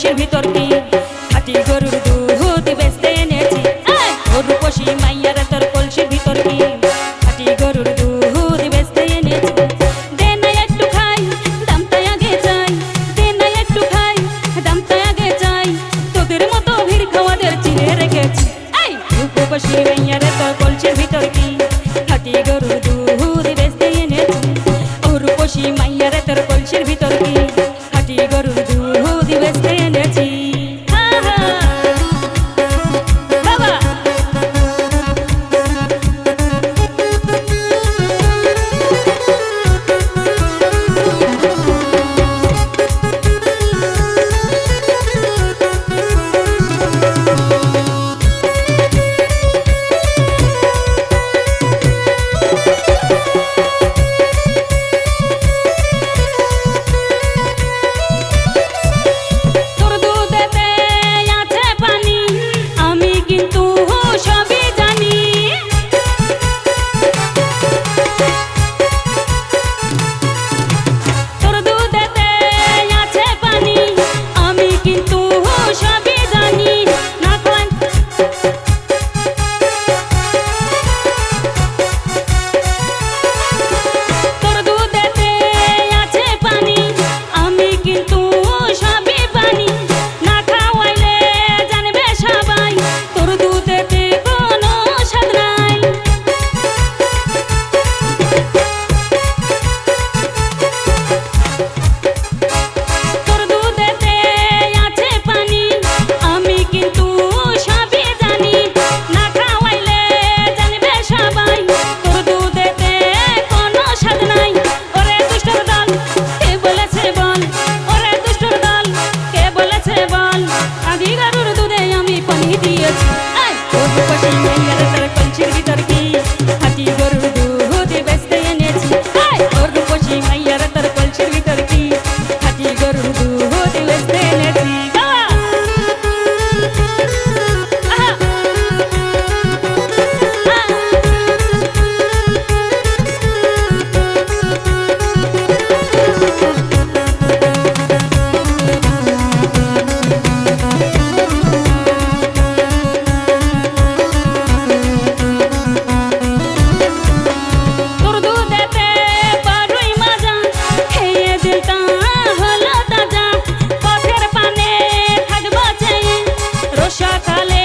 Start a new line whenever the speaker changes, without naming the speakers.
বাক্সের ভিতর কি? হাটি গরুর দুধ বেচতে এনেছি। গরু পশি মাইয়ারা তোর কলসির ভিতর কি? হাটি গরুর দুধ বেচতে এনেছি। দে না একটু খাই দামটা আগে দে না একটু খাই দামটা আগে চাই। তোদের মতো ভিড় খাওয়াদের চিনে রেখেছি। গরু পশি তোর কলসির ভিতর কি? おこしながら সকালে